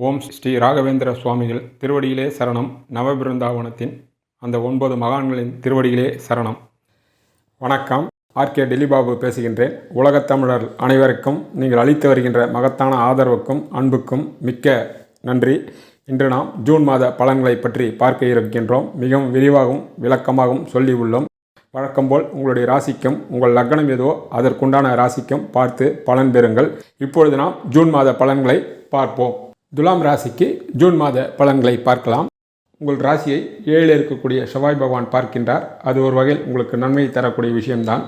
ஓம் ஸ்ரீ ராகவேந்திர சுவாமிகள் திருவடியிலே சரணம். நவபிருந்தாவனத்தின் அந்த ஒன்பது மகான்களின் திருவடியிலே சரணம். வணக்கம். ஆர்கே டெல்லிபாபு பேசுகின்றேன். உலகத் தமிழர் அனைவருக்கும் நீங்கள் அளித்து வருகின்ற மகத்தான ஆதரவுக்கும் அன்புக்கும் மிக்க நன்றி. இன்று நாம் ஜூன் மாத பலன்களை பற்றி பார்க்க இருக்கின்றோம். மிகவும் விரிவாகவும் விளக்கமாகவும் சொல்லி உள்ளோம். வழக்கம்போல் உங்களுடைய ராசிக்கும் உங்கள் லக்னம் ஏதோ அதற்குண்டான ராசிக்கும் பார்த்து பலன் பெறுங்கள். இப்பொழுது நாம் ஜூன் மாத பலன்களை பார்ப்போம். துலாம் ராசிக்கு ஜூன் மாத பலன்களை பார்க்கலாம். உங்கள் ராசியை ஏழில் இருக்கக்கூடிய செவ்வாய் பகவான் பார்க்கின்றார். அது ஒரு வகையில் உங்களுக்கு நன்மையை தரக்கூடிய விஷயம்தான்.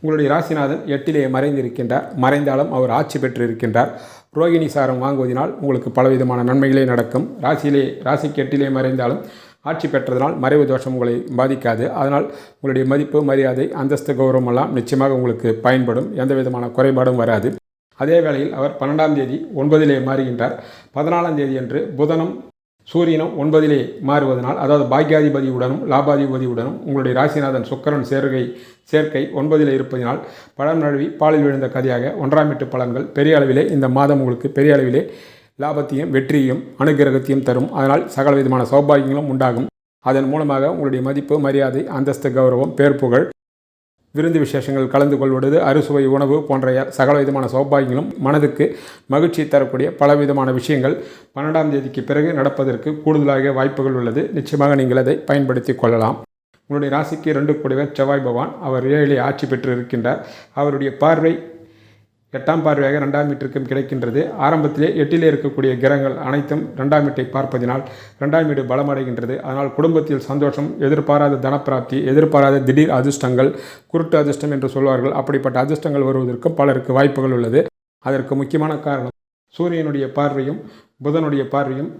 உங்களுடைய ராசிநாதன் எட்டிலே மறைந்திருக்கின்றார். மறைந்தாலும் அவர் ஆட்சி பெற்று இருக்கின்றார் ரோகிணி சாரம் வாங்குவதனால் உங்களுக்கு பலவிதமான நன்மைகளே நடக்கும். ராசியிலே ராசிக்கு எட்டிலே மறைந்தாலும் ஆட்சி பெற்றதனால் மறைவு தோஷம் உங்களை பாதிக்காது. அதனால் உங்களுடைய மதிப்பு மரியாதை அந்தஸ்து கௌரவம் எல்லாம் நிச்சயமாக உங்களுக்கு பயன்படும். எந்த விதமான குறைபாடும் வராது. அதே வேளையில் அவர் பன்னெண்டாம் தேதி ஒன்பதிலே மாறுகின்றார். பதினாலாம் தேதி அன்று புதனும் சூரியனும் ஒன்பதிலே மாறுவதனால் அதாவது பாக்கியாதிபதியுடனும் லாபாதிபதியுடனும் உங்களுடைய ராசிநாதன் சுக்கரன் சேர்க்கை சேர்க்கை ஒன்பதில் இருப்பதினால் பழம் நழுவி பாலில் விழுந்த கதையாக ஒன்றாம் எட்டு பலன்கள் பெரிய அளவிலே இந்த மாதம் உங்களுக்கு பெரிய அளவிலே லாபத்தையும் வெற்றியையும் அனுகிரகத்தையும் தரும். அதனால் சகல விதமான சௌபாகியங்களும் உண்டாகும். அதன் மூலமாக உங்களுடைய மதிப்பு மரியாதை அந்தஸ்து கௌரவம் பேர் புகழ் விருந்து விசேஷங்கள் கலந்து கொள்வது அறுசுவை உணவு போன்ற சகல விதமான சௌபாகியங்களும் மனதுக்கு மகிழ்ச்சி தரக்கூடிய பல விதமான விஷயங்கள் பன்னெண்டாம் தேதிக்கு பிறகு நடப்பதற்கு கூடுதலாக வாய்ப்புகள் உள்ளது. நிச்சயமாக நீங்கள் அதை பயன்படுத்தி கொள்ளலாம். உங்களுடைய ராசிக்கு ரெண்டு கூடியவர் செவ்வாய் பகவான். அவர் ஏழை ஆட்சி பெற்று இருக்கின்றார் அவருடைய பார்வை எட்டாம் பார்வையாக ரெண்டாம் வீட்டிற்கும் கிடைக்கின்றது. ஆரம்பத்திலே எட்டிலே இருக்கக்கூடிய கிரகங்கள் அனைத்தும் ரெண்டாம் வீட்டை பார்ப்பதினால் ரெண்டாம் வீடு பலமடைகின்றது. அதனால் குடும்பத்தில் சந்தோஷம் எதிர்பாராத தனப்பிராப்தி எதிர்பாராத திடீர் அதிர்ஷ்டங்கள் குருட்டு அதிர்ஷ்டம் என்று சொல்வார்கள். அப்படிப்பட்ட அதிர்ஷ்டங்கள் வருவதற்கு பலருக்கு வாய்ப்புகள் உள்ளது. அதற்கு முக்கியமான காரணம் சூரியனுடைய பார்வையும் புதனுடைய பார்வையும்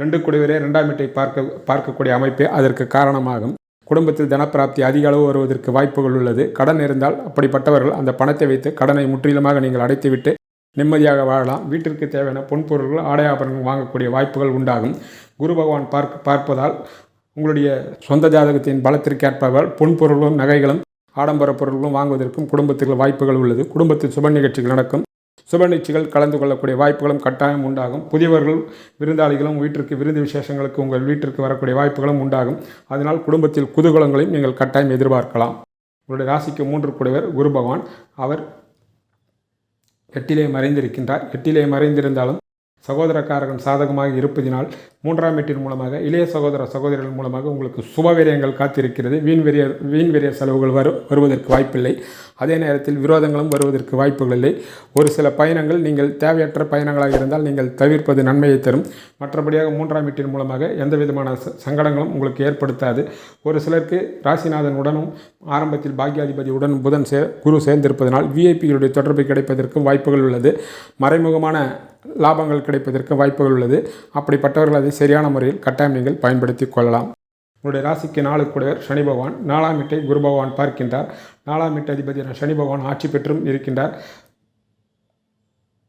ரெண்டு குடிவரே ரெண்டாம் வீட்டை பார்க்க பார்க்கக்கூடிய அமைப்பே அதற்கு காரணமாகும். குடும்பத்தில் தனப்பிராப்தி அதிக அளவு வருவதற்கு வாய்ப்புகள் உள்ளது. கடன் இருந்தால் அப்படிப்பட்டவர்கள் அந்த பணத்தை வைத்து கடனை முற்றிலுமாக நீங்கள் அடைத்துவிட்டு நிம்மதியாக வாழலாம். வீட்டிற்கு தேவையான பொன்பொருள்கள் ஆடை ஆபரணங்கள் வாங்கக்கூடிய வாய்ப்புகள் உண்டாகும். குரு பகவான் பார்க்க பார்ப்பதால் உங்களுடைய சொந்த ஜாதகத்தின் பலத்திற்கேற்பவர்கள் பொன்பொருளும் நகைகளும் ஆடம்பர பொருட்களும் வாங்குவதற்கும் குடும்பத்திற்கு வாய்ப்புகள் உள்ளது. குடும்பத்தில் சுப நிகழ்ச்சிகள் நடக்கும். சுப நிகழ்ச்சிகள் கலந்து கொள்ளக்கூடிய வாய்ப்புகளும் கட்டாயம் உண்டாகும். புதியவர்கள் விருந்தாளிகளும் வீட்டிற்கு விருந்து விசேஷங்களுக்கு உங்கள் வீட்டிற்கு வரக்கூடிய வாய்ப்புகளும் உண்டாகும். அதனால் குடும்பத்தில் குதூகலங்களையும் நீங்கள் கட்டாயம் எதிர்பார்க்கலாம். உங்களுடைய ராசிக்கு மூன்று கூடியவர் குரு பகவான். அவர் எட்டிலே மறைந்திருக்கின்றார். எட்டிலே மறைந்திருந்தாலும் சகோதரக்காரகன் சாதகமாக இருப்பதினால் மூன்றாம் வீட்டின் மூலமாக இளைய சகோதர சகோதரிகள் மூலமாக உங்களுக்கு சுபவிரயங்கள் காத்திருக்கிறது. வீண் வீண்வெறிய செலவுகள் வரு வருவதற்கு வாய்ப்பில்லை. அதே நேரத்தில் விரோதங்களும் வருவதற்கு வாய்ப்புகள் இல்லை. ஒரு சில பயணங்கள் நீங்கள் தேவையற்ற பயணங்களாக இருந்தால் நீங்கள் தவிர்ப்பது நன்மையை தரும். மற்றபடியாக மூன்றாம் வீட்டின் மூலமாக எந்த விதமான சங்கடங்களும் உங்களுக்கு ஏற்படுத்தாது. ஒரு சிலருக்கு ராசிநாதன் உடனும் ஆரம்பத்தில் பாக்யாதிபதி உடன் புதன் சே குரு சேர்ந்திருப்பதனால் விஐபிகளுடைய தொடர்பு கிடைப்பதற்கும் வாய்ப்புகள் உள்ளது. மறைமுகமான லாபங்கள் கிடைப்பதற்கு வாய்ப்புகள் உள்ளது. அப்படிப்பட்டவர்கள் அதை சரியான முறையில் கட்டாயம் நீங்கள் பயன்படுத்தி கொள்ளலாம். உங்களுடைய ராசிக்கு நாலு சனி பகவான் நாலாம் வீட்டை குரு பகவான் பார்க்கின்றார். நாலாம் வீட்டு அதிபதியான சனி பகவான் ஆட்சி பெற்றும் இருக்கின்றார்.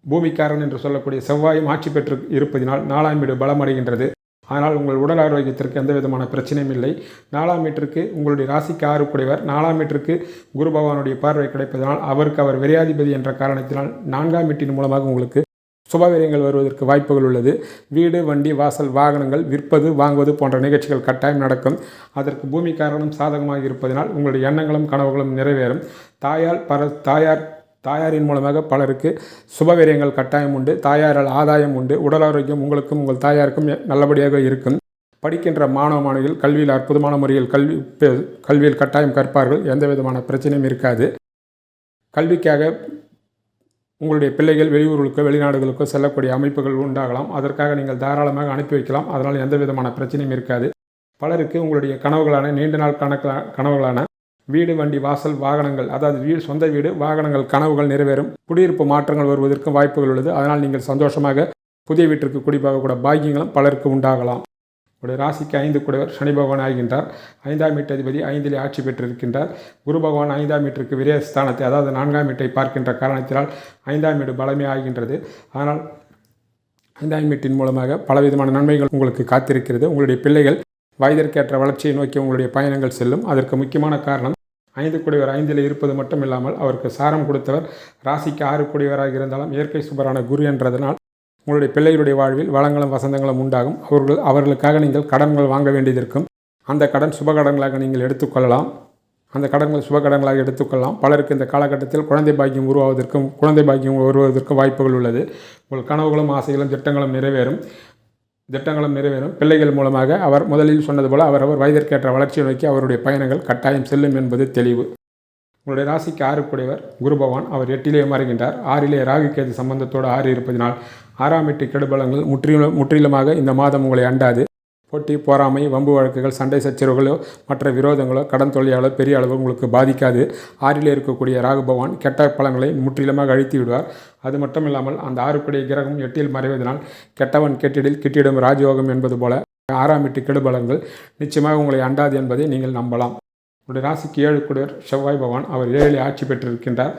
பூமிக்காரன் என்று சொல்லக்கூடிய செவ்வாயும் ஆட்சி பெற்று இருப்பதினால் நாலாம் வீடு பலமடைகின்றது. ஆனால் உங்கள் உடல் ஆரோக்கியத்திற்கு எந்த விதமான பிரச்சனையும் இல்லை. நாலாம் மீட்டருக்கு உங்களுடைய ராசிக்கு ஆறு நாலாம் மீட்டருக்கு குரு பகவானுடைய பார்வை கிடைப்பதனால் அவருக்கு அவர் விரையாதிபதி என்ற காரணத்தினால் நான்காம் வீட்டின் மூலமாக உங்களுக்கு சுபவீரியங்கள் வருவதற்கு வாய்ப்புகள் உள்ளது. வீடு வண்டி வாசல் வாகனங்கள் விற்பது வாங்குவது போன்ற நிகழ்ச்சிகள் கட்டாயம் நடக்கும். அதற்கு பூமி காரணம் சாதகமாக இருப்பதனால் உங்களுடைய எண்ணங்களும் கனவுகளும் நிறைவேறும். தாயால் பர தாயார் தாயாரின் மூலமாக பலருக்கு சுபவீரியங்கள் கட்டாயம் உண்டு. தாயாரால் ஆதாயம் உண்டு. உடல் ஆரோக்கியம் உங்களுக்கும் உங்கள் தாயாருக்கும் நல்லபடியாக இருக்கும். படிக்கின்ற மாணவ மாணவிகள் கல்வியில் அற்புதமான முறையில் கல்வி கல்வியில் கட்டாயம் கற்பார்கள். எந்த விதமான பிரச்சனையும் இருக்காது. கல்விக்காக உங்களுடைய பிள்ளைகள் வெளியூர்களுக்கோ வெளிநாடுகளுக்கோ செல்லக்கூடிய அமைப்புகள் உண்டாகலாம். அதற்காக நீங்கள் தாராளமாக அனுப்பி வைக்கலாம். அதனால் எந்த விதமான பிரச்சனையும் இருக்காது. பலருக்கு உங்களுடைய கனவுகளான நீண்ட நாள் கணக்கான கனவுகளான வீடு வண்டி வாசல் வாகனங்கள் அதாவது வீடு சொந்த வீடு வாகனங்கள் கனவுகள் நிறைவேறும். குடியிருப்பு மாற்றங்கள் வருவதற்கும் வாய்ப்புகள் உள்ளது. அதனால் நீங்கள் சந்தோஷமாக புதிய வீட்டிற்கு குடிபாகக்கூட பாக்கியங்களும் பலருக்கு உண்டாகலாம். உடைய ராசிக்கு ஐந்து கூடவர் சனி பகவான் ஆகின்றார். ஐந்தாம் வீட்டு அதிபதி ஐந்திலே ஆட்சி பெற்றிருக்கின்றார். குரு பகவான் ஐந்தாம் வீட்டிற்கு விரய ஸ்தானத்தை அதாவது நான்காம் வீட்டை பார்க்கின்ற காரணத்தினால் ஐந்தாம் வீடு பலமே ஆகின்றது. ஆனால் ஐந்தாம் வீட்டின் மூலமாக பலவிதமான நன்மைகள் உங்களுக்கு காத்திருக்கிறது. உங்களுடைய பிள்ளைகள் வயதிற்கேற்ற வளர்ச்சியை நோக்கி உங்களுடைய பயணங்கள் செல்லும். அதற்கு முக்கியமான காரணம் ஐந்து கூடியவர் ஐந்தில் இருப்பது மட்டும் இல்லாமல் அவருக்கு சாரம் கொடுத்தவர் ராசிக்கு ஆறு கூடியவராக இருந்தாலும் இயற்கை சுபரான குரு என்றதனால் உங்களுடைய பிள்ளைகளுடைய வாழ்வில் வளங்களும் வசந்தங்களும் உண்டாகும். அவர்கள் அவர்களுக்காக நீங்கள் கடன்கள் வாங்க வேண்டியதற்கும் அந்த கடன் சுப கடன்களாக நீங்கள் எடுத்துக்கொள்ளலாம். அந்த கடன்கள் சுப கடன்களாக எடுத்துக்கொள்ளலாம். பலருக்கு இந்த காலகட்டத்தில் குழந்தை பாக்கியம் உருவாவதற்கும் குழந்தை பாக்கியம் வருவதற்கும் வாய்ப்புகள் உள்ளது. உங்கள் கனவுகளும் ஆசைகளும் திட்டங்களும் நிறைவேறும். திட்டங்களும் நிறைவேறும். பிள்ளைகள் மூலமாக அவர் முதலில் சொன்னது போல அவர் வயதிற்கேற்ற வளர்ச்சியை நோக்கி அவருடைய பயணங்கள் கட்டாயம் செல்லும் என்பது தெளிவு. உங்களுடைய ராசிக்கு ஆறுக்குடையவர் குரு பகவான். அவர் எட்டிலே மாறுகின்றார். ஆறிலே ராகு கேது சம்பந்தத்தோடு ஆறு இருப்பதினால் ஆறாம் எட்டு கெடுபலங்கள் முற்றிலும் முற்றிலுமாக இந்த மாதம் உங்களை அண்டாது. போட்டி போராமை வம்பு வழக்குகள் சண்டை சச்சரவுகளோ மற்ற விரோதங்களோ கடன் தொல்லையாலோ பெரிய அளவு உங்களுக்கு பாதிக்காது. ஆறிலே இருக்கக்கூடிய ராகுபவான் கெட்ட பலன்களை முற்றிலுமாக அழித்து விடுவார். அது மட்டும் இல்லாமல் அந்த ஆறுக்குடைய கிரகம் எட்டில் மறைவதனால் கெட்டவன் கெட்டிடில் கிட்டிடும் ராஜயோகம் என்பது போல ஆறாம் எட்டு கெடுபலங்கள் நிச்சயமாக உங்களை அண்டாது என்பதை நீங்கள் நம்பலாம். உங்களுடைய ராசிக்கு ஏழு குடியர் செவ்வாய் பகவான் அவர் ஏழிலே ஆட்சி பெற்றிருக்கின்றார்.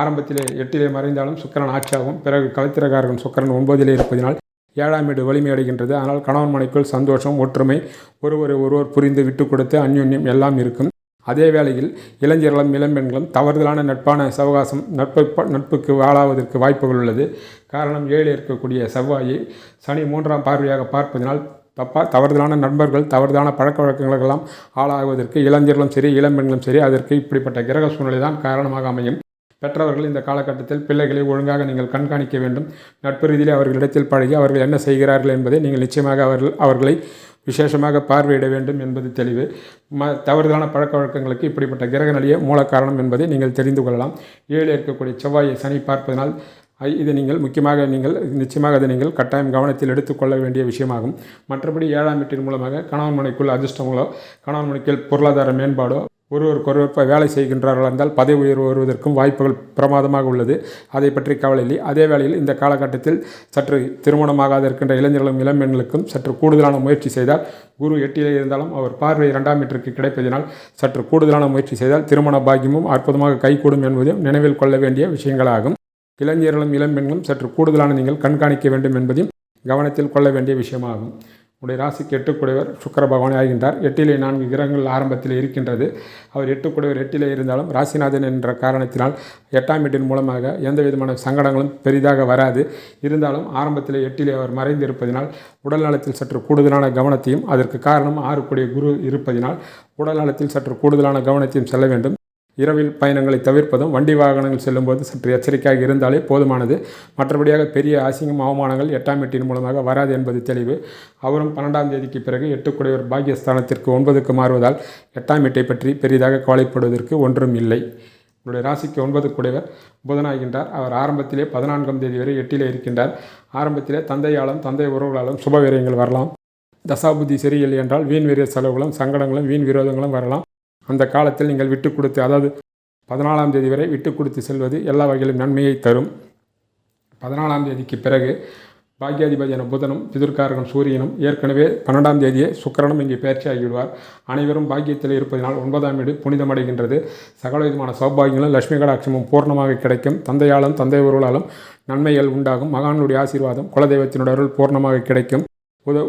ஆரம்பத்திலே எட்டிலே மறைந்தாலும் சுக்கரன் ஆட்சியாகும். பிறகு கலைத்திரகாரகன் சுக்கரன் ஒன்பதிலே இருப்பதினால் ஏழாம் வீடு வலிமையடைகின்றது ஆனால் கணவன் மனைக்குள் சந்தோஷம் ஒற்றுமை ஒருவரை ஒருவர் புரிந்து விட்டு கொடுத்து அந்யோன்யம் எல்லாம் இருக்கும். அதே வேளையில் இளைஞர்களும் இளம்பெண்களும் தவறுதலான நட்பான சவகாசம் நட்பு நட்புக்கு ஆளாவதற்கு வாய்ப்புகள் உள்ளது. காரணம் ஏழு இருக்கக்கூடிய செவ்வாயை சனி மூன்றாம் பார்வையாக பார்ப்பதனால் தப்பா தவறுதலான நண்பர்கள் தவறுதலான பழக்க வழக்கங்களுக்கெல்லாம் ஆளாகுவதற்கு இளைஞர்களும் சரி இளம்பெண்களும் சரி அதற்கு இப்படிப்பட்ட கிரக சூழ்நிலை தான் காரணமாக அமையும். பெற்றவர்கள் இந்த காலகட்டத்தில் பிள்ளைகளை ஒழுங்காக நீங்கள் கண்காணிக்க வேண்டும். நட்பு ரீதியில் அவர்களிடத்தில் பழகி அவர்கள் என்ன செய்கிறார்கள் என்பதை நீங்கள் நிச்சயமாக அவர்கள் அவர்களை விசேஷமாக பார்வையிட வேண்டும் என்பது தெளிவு. ம தவறுதலான பழக்க வழக்கங்களுக்கு இப்படிப்பட்ட கிரக நிலையே மூல காரணம் என்பதை நீங்கள் தெரிந்து கொள்ளலாம். ஏழு இருக்கக்கூடிய செவ்வாயை சனி பார்ப்பதனால் இதை நீங்கள் முக்கியமாக நீங்கள் நிச்சயமாக அதை நீங்கள் கட்டாயம் கவனத்தில் எடுத்துக்கொள்ள வேண்டிய விஷயமாகும். மற்றபடி ஏழாம் வீட்டின் மூலமாக கணவன் மனைக்குள் அதிர்ஷ்டங்களோ கணவன் மனைக்குள் பொருளாதார மேம்பாடோ ஒருவருக்கொருவர் வேலை செய்கின்றார்கள் என்றால் பதவி உயர்வு வருவதற்கும் வாய்ப்புகள் பிரமாதமாக உள்ளது. அதை பற்றி கவலை இல்லை. அதே வேளையில் இந்த காலகட்டத்தில் சற்று திருமணமாகாத இருக்கின்ற இளைஞர்களும் இளம்பெண்களுக்கும் சற்று கூடுதலான முயற்சி செய்தால் குரு எட்டிலே இருந்தாலும் அவர் பார்வை இரண்டாம் மீட்டருக்கு கிடைப்பதினால் சற்று கூடுதலான முயற்சி செய்தால் திருமண பாக்கியமும் அற்புதமாக கைகூடும் என்பதையும் நினைவில் கொள்ள வேண்டிய விஷயங்களாகும். இளைஞர்களும் இளம்பெண்களும் சற்று கூடுதலான நீங்கள் கண்காணிக்க வேண்டும் என்பதையும் கவனத்தில் கொள்ள வேண்டிய விஷயமாகும். உடைய ராசிக்கு எட்டுக்குடையவர் சுக்கர பகவான் ஆகின்றார். எட்டிலே நான்கு கிரகங்கள் ஆரம்பத்தில் இருக்கின்றது. அவர் எட்டுக்குடையவர் எட்டிலே இருந்தாலும் ராசிநாதன் என்ற காரணத்தினால் எட்டாம் எட்டின் மூலமாக எந்த விதமான சங்கடங்களும் பெரிதாக வராது. இருந்தாலும் ஆரம்பத்தில் எட்டிலே அவர் மறைந்து இருப்பதினால் உடல் நலத்தில் சற்று கூடுதலான கவனத்தையும் அதற்கு காரணம் ஆறுக்குடைய குரு இருப்பதினால் உடல் நலத்தில் சற்று கூடுதலான கவனத்தையும் செல்ல வேண்டும். இரவில் பயணங்களை தவிர்ப்பதும் வண்டி வாகனங்கள் செல்லும்போது சற்று எச்சரிக்கையாக இருந்தாலே போதுமானது. மற்றபடியாக பெரிய அசிங்கம் அவமானங்கள் எட்டாம் எட்டின் மூலமாக வராது என்பது தெளிவு. அவரும் பன்னெண்டாம் தேதிக்கு பிறகு எட்டுக்குடையவர் பாக்கியஸ்தானத்திற்கு ஒன்பதுக்கு மாறுவதால் எட்டாம் எட்டை பற்றி பெரிதாக கவலைப்படுவதற்கு ஒன்றும் இல்லை. உங்களுடைய ராசிக்கு ஒன்பது குடைவர் புதனாகின்றார். அவர் ஆரம்பத்திலே பதினான்காம் தேதி வரை எட்டிலே இருக்கின்றார். ஆரம்பத்திலே தந்தையாலும் தந்தை உறவுகளாலும் சுபவீரியங்கள் வரலாம். தசாபுத்தி சரியில்லை என்றால் வீண் வீரிய செலவுகளும் சங்கடங்களும் வீண் விரோதங்களும் வரலாம். அந்த காலத்தில் நீங்கள் விட்டு கொடுத்து அதாவது பதினாலாம் தேதி வரை விட்டு கொடுத்து செல்வது எல்லா வகையிலும் நன்மையை தரும். பதினாலாம் தேதிக்கு பிறகு பாக்யாதிபதியான புதனும் பிதுர்காரகன் சூரியனும் ஏற்கனவே பன்னெண்டாம் தேதியே சுக்கரனும் இங்கே பயிற்சி அனைவரும் பாக்கியத்தில் இருப்பதனால் ஒன்பதாம் வீடு புனிதமடைகின்றது. சகல விதமான சௌபாகியங்களும் லட்சுமி கடாட்சமும் பூர்ணமாக கிடைக்கும். தந்தையாலும் தந்தை உருளாலும் நன்மைகள் உண்டாகும். மகானுடைய ஆசீர்வாதம் குலதெய்வத்தினுடைய அருள் பூர்ணமாக கிடைக்கும்.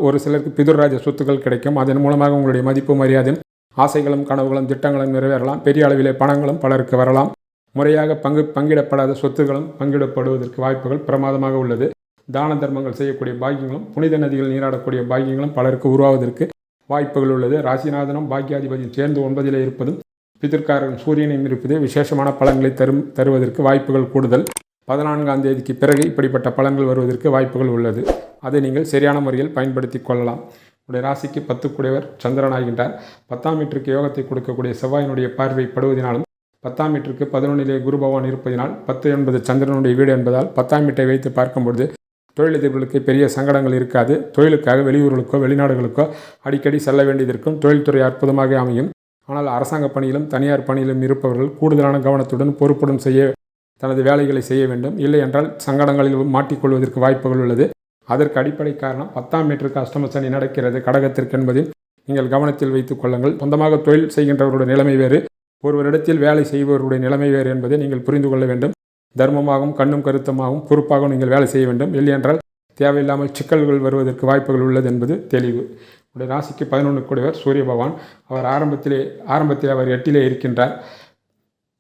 ஒரு சிலருக்கு பிதுர்ராஜ சொத்துக்கள் கிடைக்கும். அதன் மூலமாக உங்களுடைய மதிப்பு மரியாதையும் ஆசைகளும் கனவுகளும் திட்டங்களும் நிறைவேறலாம். பெரிய அளவிலே பணங்களும் பலருக்கு வரலாம். முறையாக பங்கு பங்கிடப்படாத சொத்துகளும் பங்கிடப்படுவதற்கு வாய்ப்புகள் பிரமாதமாக உள்ளது. தான தர்மங்கள் செய்யக்கூடிய பாக்கியங்களும் புனித நதிகள் நீராடக்கூடிய பாக்கியங்களும் பலருக்கு உருவாவதற்கு வாய்ப்புகள் உள்ளது. ராசிநாதனும் பாக்கியாதிபதியும் சேர்ந்து ஒன்பதிலே இருப்பதும் பிதிர்காரன் சூரியனையும் இருப்பது விசேஷமான பலன்களை தரும் தருவதற்கு வாய்ப்புகள் கூடுதல். பதினான்காம் தேதிக்கு பிறகு இப்படிப்பட்ட பலன்கள் வருவதற்கு வாய்ப்புகள் உள்ளது. அதை நீங்கள் சரியான முறையில் பயன்படுத்தி கொள்ளலாம். உடைய ராசிக்கு பத்துக்குடையவர் சந்திரன் ஆகின்றார் பத்தாம் வீட்டிற்கு யோகத்தை கொடுக்கக்கூடிய செவ்வாயினுடைய பார்வை படுவதனாலும் பத்தாம் வீட்டிற்கு பதினொன்றிலே குரு பகவான் இருப்பதினால் பத்து என்பது சந்திரனுடைய வீடு என்பதால் பத்தாம் வீட்டை வைத்து பார்க்கும்பொழுது தொழிலதிபர்களுக்கு பெரிய சங்கடங்கள் இருக்காது. தொழிலுக்காக வெளியூர்களுக்கோ வெளிநாடுகளுக்கோ அடிக்கடி செல்ல வேண்டியதற்கும் தொழில்துறை அற்புதமாக அமையும். ஆனால் அரசாங்க பணியிலும் தனியார் பணியிலும் இருப்பவர்கள் கூடுதலான கவனத்துடன் பொறுப்புடன் செய்ய தனது வேலைகளை செய்ய வேண்டும். இல்லை என்றால் சங்கடங்களில் மாட்டிக்கொள்வதற்கு வாய்ப்புகள் உள்ளது. அதற்கு அடிப்படை காரணம் பத்தாம் மீட்டருக்கு அஷ்டம சனி நடக்கிறது கடகத்திற்கு என்பதை நீங்கள் கவனத்தில் வைத்துக் கொள்ளுங்கள். சொந்தமாக தொழில் செய்கின்றவருடைய நிலைமை வேறு. ஒருவரிடத்தில் வேலை செய்பவருடைய நிலைமை வேறு என்பதை நீங்கள் புரிந்து கொள்ள வேண்டும். தர்மமாகவும் கண்ணும் கருத்தமாகவும் பொறுப்பாகவும் நீங்கள் வேலை செய்ய வேண்டும். இல்லை என்றால் தேவையில்லாமல் சிக்கல்கள் வருவதற்கு வாய்ப்புகள் உள்ளது என்பது தெளிவு. உடைய ராசிக்கு பதினொன்று கூடியவர் சூரிய பகவான். அவர் ஆரம்பத்திலே ஆரம்பத்தில் அவர் எட்டிலே இருக்கின்றார்.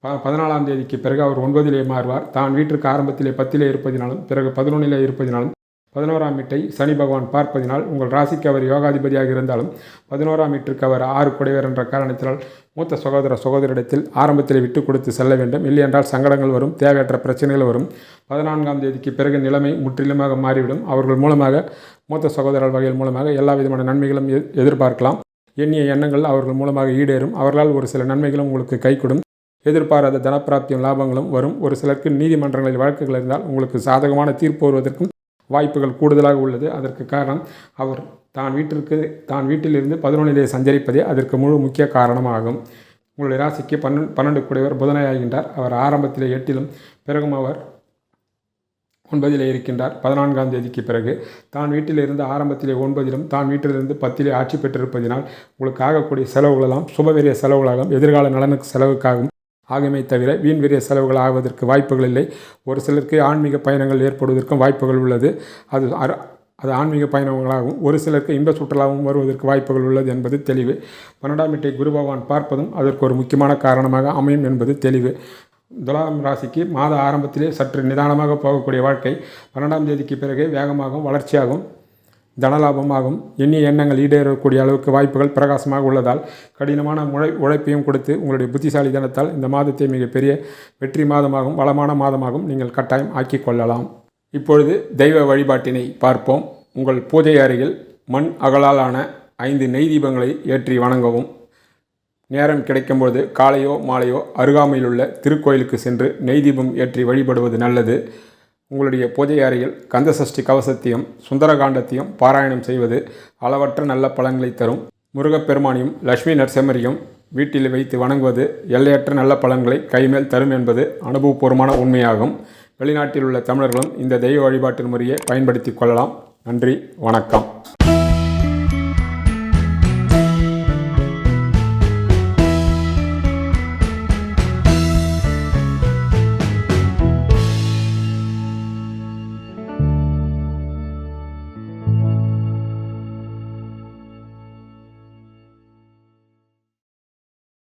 ப பதினாலாம் தேதிக்கு பிறகு அவர் ஒன்பதிலே மாறுவார். தான் வீட்டிற்கு ஆரம்பத்திலே பத்திலே இருப்பதினாலும் பிறகு பதினொன்றிலே இருப்பதினாலும் பதினோராம் வீட்டை சனி பகவான் பார்ப்பதினால் உங்கள் ராசிக்கு அவர் யோகாதிபதியாக இருந்தாலும் பதினோராம் வீட்டிற்கு அவர் ஆறு குடைவர் என்ற காரணத்தினால் மூத்த சகோதர சகோதரிடத்தில் ஆரம்பத்தில் விட்டு கொடுத்து செல்ல வேண்டும். இல்லையென்றால் சங்கடங்கள் வரும் தேவையற்ற பிரச்சனைகள் வரும். பதினான்காம் தேதிக்கு பிறகு நிலைமை முற்றிலுமாக மாறிவிடும். அவர்கள் மூலமாக மூத்த சகோதரர் வகையில் மூலமாக எல்லா விதமான நன்மைகளும் எதிர்பார்க்கலாம். எண்ணிய எண்ணங்கள் அவர்கள் மூலமாக ஈடேறும். அவர்களால் ஒரு சில நன்மைகளும் உங்களுக்கு கைகூடும். எதிர்பாராத தனப்பிராப்தியும் லாபங்களும் வரும். ஒரு சிலருக்கு நீதிமன்றங்களில் வழக்குகள் இருந்தால் உங்களுக்கு சாதகமான தீர்ப்பு வருவதற்கும் வாய்ப்புகள் கூடுதலாக உள்ளது. அதற்கு காரணம் அவர் தான் வீட்டிற்கு தான் வீட்டிலிருந்து பதினொன்றிலே சஞ்சரிப்பதே அதற்கு முழு முக்கிய காரணமாகும். உங்களுடைய ராசிக்கு பன்னெண்டு பன்னெண்டு கூடியவர் புதனையாகின்றார். அவர் ஆரம்பத்திலே எட்டிலும் பிறகும் அவர் ஒன்பதிலே இருக்கின்றார். பதினான்காம் தேதிக்கு பிறகு தான் வீட்டிலிருந்து ஆரம்பத்திலே ஒன்பதிலும் தான் வீட்டிலிருந்து பத்திலே ஆட்சி பெற்றிருப்பதினால் உங்களுக்கு ஆகக்கூடிய செலவுகளெல்லாம் சுபவீரிய செலவுகளாகும் எதிர்கால நலனுக்கு செலவுக்காகும் ஆகுமே தவிர வீண் வீரிய செலவுகள் ஆவதற்கு வாய்ப்புகள் இல்லை. ஒரு சிலருக்கு ஆன்மீக பயணங்கள் ஏற்படுவதற்கும் வாய்ப்புகள் உள்ளது. அது அர- அது ஆன்மீக பயணங்களாகவும் ஒரு சிலருக்கு இன்ப சுற்றுலாவும் வருவதற்கு வாய்ப்புகள் உள்ளது என்பது தெளிவு. பன்னெண்டாம் வீட்டை குரு பகவான் பார்ப்பதும் அதற்கு ஒரு முக்கியமான காரணமாக அமையும் என்பது தெளிவு. துலாம் ராசிக்கு மாத ஆரம்பத்திலே சற்று நிதானமாக போகக்கூடிய வாழ்க்கை பன்னெண்டாம் தேதிக்கு பிறகு வேகமாகவும் வளர்ச்சியாகவும் தனலாபமாகும். எண்ணிய எண்ணங்கள் ஈடேறக்கூடிய அளவுக்கு வாய்ப்புகள் பிரகாசமாக உள்ளதால் கடினமான முழை உழைப்பையும் கொடுத்து உங்களுடைய புத்திசாலித்தனத்தால் இந்த மாதத்தை மிகப்பெரிய வெற்றி மாதமாகவும் வளமான மாதமாகவும் நீங்கள் கட்டாயம் ஆக்கிக் கொள்ளலாம். இப்பொழுது தெய்வ வழிபாட்டினை பார்ப்போம். உங்கள் பூஜை அறையில் மண் அகலாலான ஐந்து நெய் தீபங்களை ஏற்றி வணங்கவும். நேரம் கிடைக்கும்போது காலையோ மாலையோ அருகாமையிலுள்ள திருக்கோயிலுக்கு சென்று நெய் தீபம் ஏற்றி வழிபடுவது நல்லது. உங்களுடைய பூஜை அறையில் கந்தசஷ்டி கவசத்தையும் சுந்தரகாண்டத்தையும் பாராயணம் செய்வது அளவற்ற நல்ல பலன்களை தரும். முருகப்பெருமானையும் லட்சுமி நரசிம்மரையும் வீட்டில் வைத்து வணங்குவது எல்லையற்ற நல்ல பலன்களை கைமேல் தரும் என்பது அனுபவபூர்வமான உண்மையாகும். வெளிநாட்டில் உள்ள தமிழர்களும் இந்த தெய்வ வழிபாட்டு முறையை பயன்படுத்தி கொள்ளலாம். நன்றி வணக்கம்.